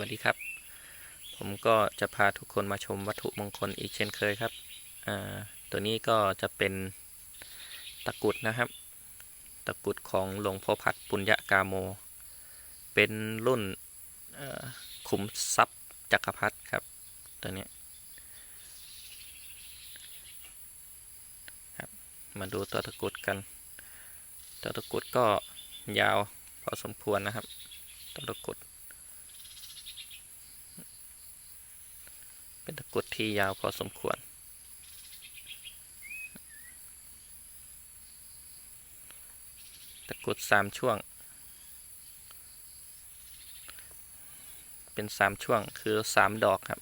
วัสดีครับ ผมก็จะพาทุกคนมาชมวัตถุมงคลอีกเช่นเคยครับ อ่า ตัวนี้ก็จะเป็นตะกุดนะครับ ตะกุดของหลวงพ่อพัดปุญญากาโม เป็นรุ่นขุมทรัพย์จักรพรรดิครับ ตัวนี้ครับ มาดูตัวตะกุดกัน ตัวตะกุดก็ยาวพอสมควรนะครับ ตัวตะกุด เป็นตะกรุดที่ยาวพอสมควร ตะกรุดสามช่วง เป็นสามช่วงคือสามดอกครับ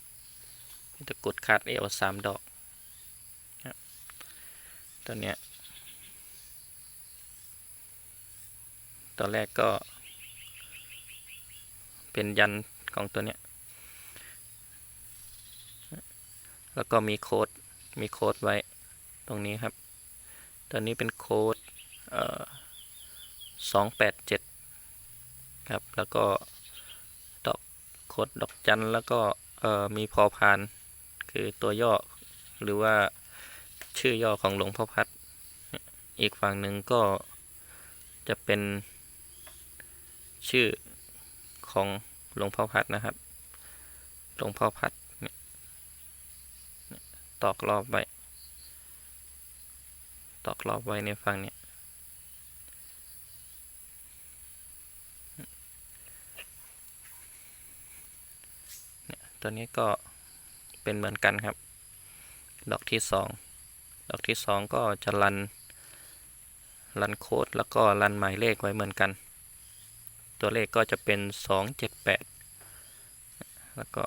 เป็นตะกรุดคาดเอวสามดอกครับตัวเนี้ยตอนแรกก็เป็นยันของตัวเนี้ย แล้วก็มีโค้ดมีโค้ดไว้ตรงนี้ครับตัวนี้เป็นโค้ดสองแปดเจ็ดครับ แล้วก็ดอกโค้ดดอกจันแล้วก็มีพอพาน คือตัวย่อหรือว่าชื่อย่อของหลวงพ่อพัด อีกฝั่งหนึ่งก็จะเป็นชื่อของหลวงพ่อพัดนะครับ หลวงพ่อพัด ตอกรอบไว้ ตอกรอบไว้ในฝั่งเนี้ยเนี่ยตัวนี้ก็เป็นเหมือนกันครับ ดอกที่สองดอกที่สองก็จะรัน รันโค้ดแล้วก็รันหมายเลขไว้เหมือนกัน ตัวเลขก็จะเป็นสองเจ็ดแปดแล้วก็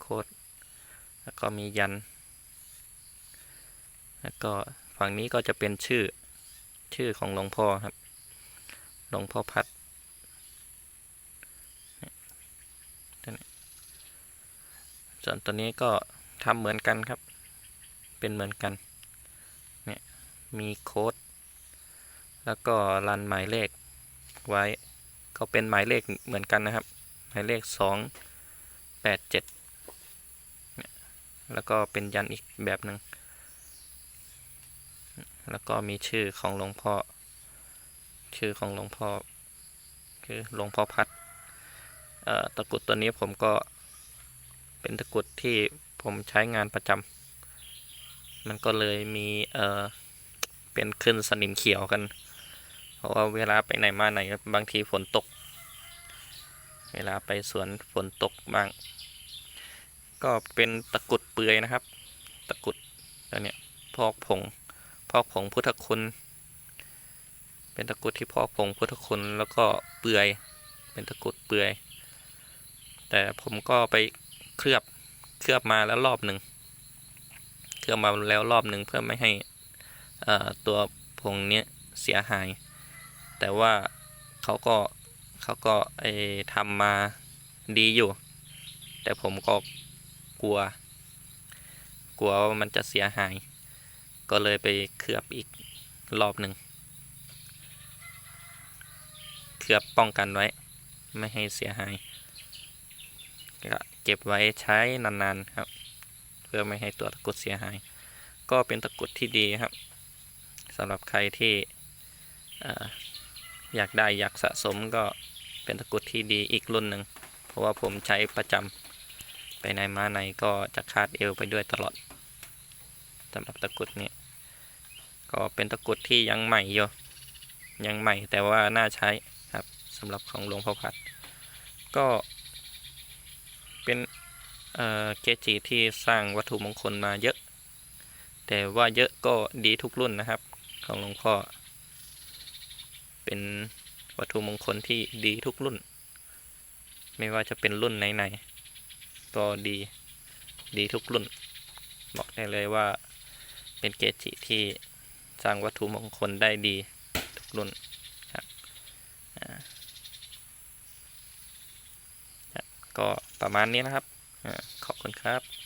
โค้ด แล้วก็มียัน แล้วก็ฝั่งนี้ก็จะเป็นชื่อชื่อของหลวงพ่อครับ หลวงพ่อพัด ส่วนตัวนี้ก็ทำเหมือนกันครับ เป็นเหมือนกัน เนี่ย มีโค้ด แล้วก็รันหมายเลขไว้ ก็เป็นหมายเลขเหมือนกันนะครับ หมายเลขสองแปดเจ็ดแล้วก็เป็นยันอีกแบบหนึ่ง แล้วก็มีชื่อของหลวงพ่อ ชื่อของหลวงพ่อ คือหลวงพ่อพัดเอ่อตะกรุดตัวนี้ผมก็เป็นตะกรุดที่ผมใช้งานประจำ มันก็เลยมีเอ่อเป็นขึ้นสนิมเขียวกัน เพราะว่าเวลาไปไหนมาไหนบางทีฝนตก เวลาไปสวนฝนตกบ้าง ก็เป็นตะกรุดเปลือยนะครับ ตะกรุดตัวเนี้ยพอกผง พอกผงพุทธคุณ เป็นตะกุดที่พอกผงพุทธคุณแล้วก็เปื่อย เป็นตะกุดเปื่อย แต่ผมก็ไปเคลือบเคลือบมาแล้วรอบหนึ่งเคลือบมาแล้วรอบหนึ่งเพื่อไม่ให้ตัวผงเนี้ยเสียหาย แต่ว่าเขาก็เขาก็ไอทำมาดีอยู่ แต่ผมก็กลัว กลัวว่ามันจะเสียหาย ก็เลยไปเคลือบอีกรอบหนึ่งเคลือบป้องกันไว้ ไม่ให้เสียหายก็เก็บไว้ใช้นานๆครับ เพื่อไม่ให้ตัวตะกุดเสียหาย ก็เป็นตะกุดที่ดีครับสำหรับใครที่อ่อยากได้อยากสะสมก็เป็นตะกุดที่ดีอีกรุ่นหนึ่งเพราะว่าผมใช้ประจำไปไหนมาไหนก็จะคาดเอวไปด้วยตลอด สำหรับตะกรุดนี้ก็เป็นตะกรุดที่ยังใหม่อยู่ยังใหม่แต่ว่าน่าใช้ครับสำหรับของหลวงพ่อพัด ก็เป็นเอ่อเกจิที่สร้างวัตถุมงคลมาเยอะ แต่ว่าเยอะก็ดีทุกรุ่นนะครับ ของหลวงพ่อ เป็นวัตถุมงคลที่ดีทุกรุ่น ไม่ว่าจะเป็นรุ่นไหนๆก็ดีดีทุกรุ่น บอกได้เลยว่า เป็นเกจิที่สร้างวัตถุมงคลได้ดีทุกรุ่นครับก็ประมาณนี้นะครับ ขอบคุณครับ